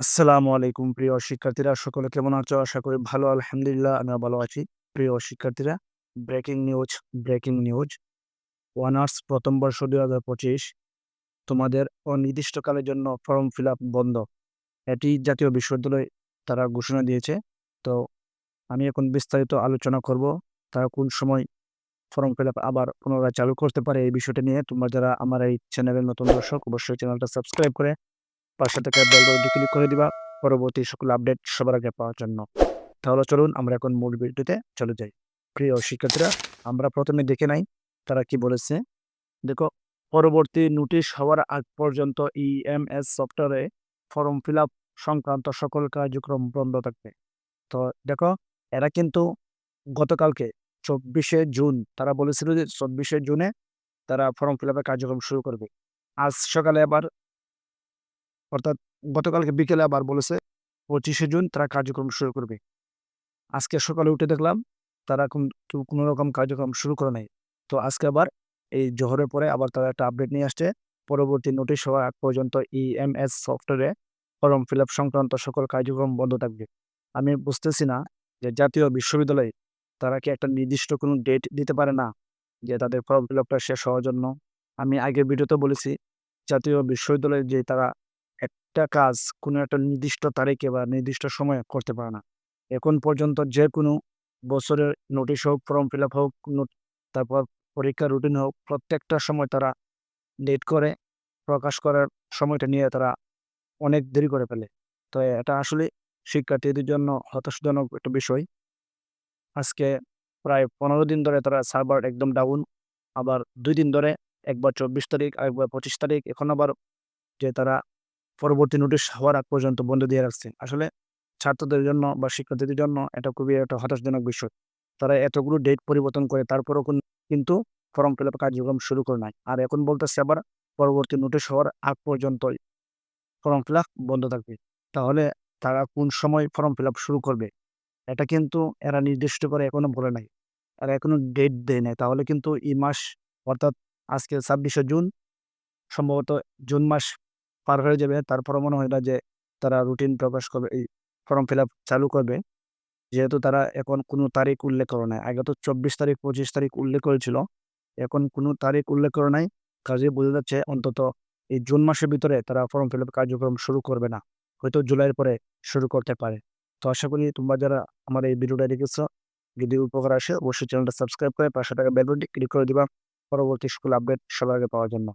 আসসালামু আলাইকুম প্রিয় শিক্ষার্থীরা। সকলে কেমন আছো? আশা করি ভালো, আলহামদুলিল্লাহ। আমি ভালো আছি। প্রিয় শিক্ষার্থীরা breaking news breaking news honours প্রথম বর্ষ দুই হাজার পঁচিশ। তোমাদের অনির্দিষ্টকালের জন্য ফর্ম ফিল আপ বন্ধ। এটি জাতীয় বিশ্ববিদ্যালয় তারা ঘোষণা দিয়েছে। তো আমি এখন বিস্তারিত আলোচনা করব, তারা কোন সময় ফর্ম ফিল আপ আবার পুনরায় চালু করতে পারে এই বিষয়টা নিয়ে। তোমরা যারা আমার এই চ্যানেলের নতুন দর্শক, অবশ্যই চ্যানেলটা সাবস্ক্রাইব করে পাশে থাকা বেল বাটনটি ক্লিক করে দিবা। পরবর্তী সকল আপডেট সবার আগে পাওয়ার জন্য। তাহলে চলুন আমরা এখন মূল ভিডিওতে চলে যাই। প্রিয় শিক্ষার্থীরা, আমরা প্রথমে দেখে নাই তারা কি বলেছে। দেখো, পরবর্তী নোটিশ হওয়ার আগ পর্যন্ত ইএমএস সফটওয়্যারে ফর্ম ফিল আপ সংক্রান্ত সকল কার্যক্রম বন্ধ থাকবে। তো দেখো, এরা কিন্তু গতকালকে চব্বিশে জুন, তারা বলেছিল যে চব্বিশে জুনে তারা ফর্ম ফিল আপের কার্যক্রম শুরু করবে। আজ সকালে আবার অর্থাৎ গতকালকে বিকেলে আবার বলেছে, পঁচিশে জুন তারা কার্যক্রম শুরু করবে। আজকে সকালে উঠে দেখলাম, তারা কোনো রকম কার্যক্রম শুরু করে নাই। তো আজকে আবার এই জোহরের পরে আবার তারা একটা আপডেট নিয়ে আসছে। পরবর্তী নোটিশ হওয়ার আগ পর্যন্ত ইএমএস সফটওয়্যারে ফর্ম ফিল আপ সংক্রান্ত সকল কার্যক্রম বন্ধ থাকবে। আমি বুঝতেছি না যে জাতীয় বিশ্ববিদ্যালয়ে তারা কি একটা নির্দিষ্ট কোনো ডেট দিতে পারে না, যে তাদের ফর্ম ফিল শেষ হওয়ার জন্য। আমি আগের ভিডিওতে বলেছি, জাতীয় বিশ্ববিদ্যালয়ে যে তারা একটা কাজ কোনো একটা নির্দিষ্ট তারিখে বা নির্দিষ্ট সময়ে করতে পারে না। এখন পর্যন্ত যে কোনো বছরের নোটিশ হোক ফর্ম ফিল আপ হোক তারপর পরীক্ষার রুটিন হোক, প্রত্যেকটা সময় তারা ডেট করে, প্রকাশ করার সময়টা নিয়ে তারা অনেক দেরি করে ফেলে। তো এটা আসলে শিক্ষার্থীদের জন্য হতাশজনক একটা বিষয়। আজকে প্রায় পনেরো দিন ধরে তারা সার্ভার একদম ডাউন আবার দুই দিন ধরে একবার চব্বিশ তারিখ একবার পঁচিশ তারিখ, এখন আবার যে তারা পরবর্তী নোটিশ হওয়ার আগ পর্যন্ত বন্ধ দিয়ে রাখছে আসলে ছাত্রদের জন্য বা শিক্ষার্থীদের জন্য এটা খুবই একটা হতাশজনক বিষয়। তারা এতগুলো ডেট পরিবর্তন করে, তারপরও কিন্তু ফর্ম ফিল আপ কার্যক্রম শুরু করে নাই। আর এখন বলতেছে আবার পরবর্তী নোটিশ হওয়ার আগ পর্যন্ত ফর্ম ফিল বন্ধ থাকবে। তাহলে তারা কোন সময় ফর্ম ফিল আপ শুরু করবে? এটা কিন্তু এরা নির্দিষ্ট করে এখনও বলে নাই। এরা এখনও ডেট দেয় নাই। তাহলে কিন্তু এই মাস অর্থাৎ আজকে ছাব্বিশে জুন, সম্ভবত জুন মাস পার হয়ে যাবে। তারপরও মনে হয় না যে তারা রুটিন প্রকাশ করবে, এই ফর্ম ফিল চালু করবে। যেহেতু তারা এখন কোনো তারিখ উল্লেখ করে নাই। আগে তো চব্বিশ তারিখ, পঁচিশ তারিখ উল্লেখ করেছিল। এখন কোনো তারিখ উল্লেখ করে নাই। কাজে বোঝা যাচ্ছে অন্তত এই জুন মাসের ভিতরে তারা ফর্ম ফিল কার্যক্রম শুরু করবে না। হয়তো জুলাইয়ের পরে শুরু করতে পারে। তো আশা করি তোমরা যারা আমার এই ভিডিওটা দেখেছ, যদি উপকার আসে, অবশ্যই চ্যানেলটা সাবস্ক্রাইব করে পাশে টাকা বেলবনটি ক্লিক করে দিবা। পরবর্তী স্কুল আপডেট সবার আগে পাওয়ার জন্য।